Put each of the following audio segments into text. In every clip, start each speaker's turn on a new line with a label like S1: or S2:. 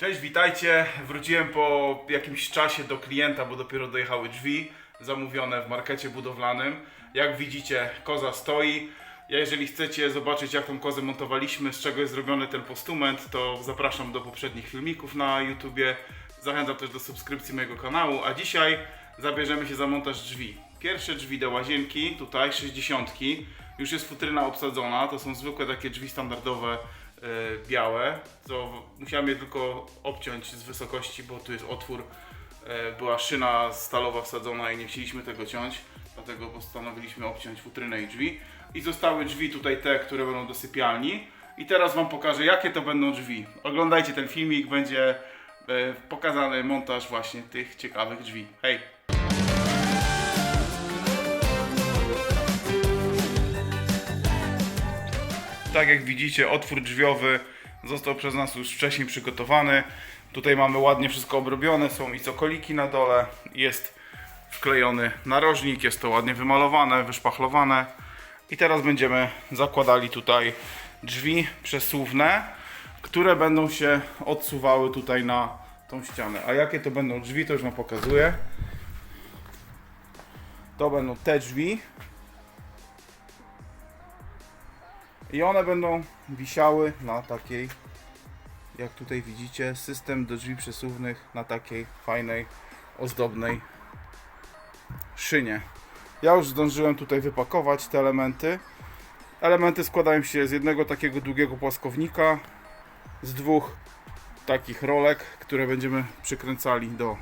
S1: Cześć, witajcie. Wróciłem po jakimś czasie do klienta, bo dopiero dojechały drzwi zamówione w markecie budowlanym. Jak widzicie, koza stoi. Ja jeżeli chcecie zobaczyć jak tą kozę montowaliśmy, z czego jest zrobiony ten postument, to zapraszam do poprzednich filmików na YouTubie. Zachęcam też do subskrypcji mojego kanału, a dzisiaj zabierzemy się za montaż drzwi. Pierwsze drzwi do łazienki, tutaj 60. Już jest futryna obsadzona, to są zwykłe takie drzwi standardowe e, białe, co musiałem je tylko obciąć z wysokości, bo tu jest otwór, e, była szyna stalowa wsadzona i nie chcieliśmy tego ciąć, dlatego postanowiliśmy obciąć futrynę i drzwi. I zostały drzwi tutaj te, które będą do sypialni. I teraz Wam pokażę, jakie to będą drzwi. Oglądajcie ten filmik, będzie e, pokazany montaż właśnie tych ciekawych drzwi. Hej! Tak jak widzicie, otwór drzwiowy został przez nas już wcześniej przygotowany. Tutaj mamy ładnie wszystko obrobione, są i cokoliki na dole, jest wklejony narożnik, jest to ładnie wymalowane, wyszpachlowane. I teraz będziemy zakładali tutaj drzwi przesuwne, które będą się odsuwały tutaj na tą ścianę. A jakie to będą drzwi, to już Wam pokazuję. To będą te drzwi, I one będą wisiały na takiej, jak tutaj widzicie, system do drzwi przesuwnych na takiej fajnej, ozdobnej szynie. Ja już zdążyłem tutaj wypakować te elementy. Elementy składają się z jednego takiego długiego płaskownika, z dwóch takich rolek, które będziemy przykręcali do,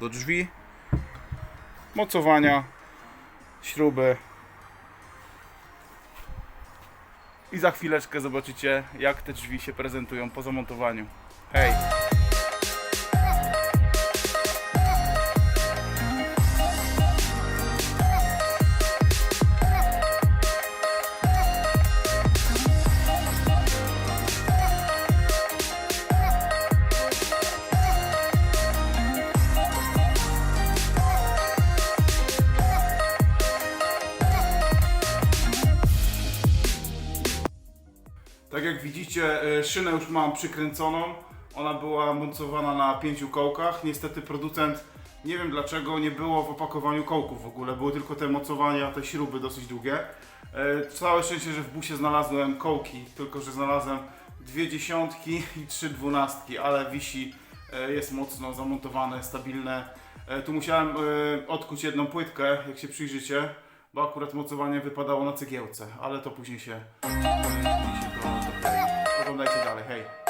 S1: do drzwi, mocowania, śruby, I za chwileczkę zobaczycie, jak te drzwi się prezentują po zamontowaniu. Hej! Tak jak widzicie, e, szynę już mam przykręconą. Ona była mocowana na pięciu kołkach. Niestety producent, nie wiem dlaczego, nie było w opakowaniu kołków w ogóle. Były tylko te mocowania, te śruby dosyć długie. E, Całe szczęście, że w busie znalazłem kołki, tylko że znalazłem dwie dziesiątki i trzy dwunastki, ale wisi, e, jest mocno zamontowane, stabilne. Tu musiałem odkuć jedną płytkę, jak się przyjrzycie, bo akurat mocowanie wypadało na cegiełce, ale to później się, później się to doklei. Oglądajcie dalej, hej.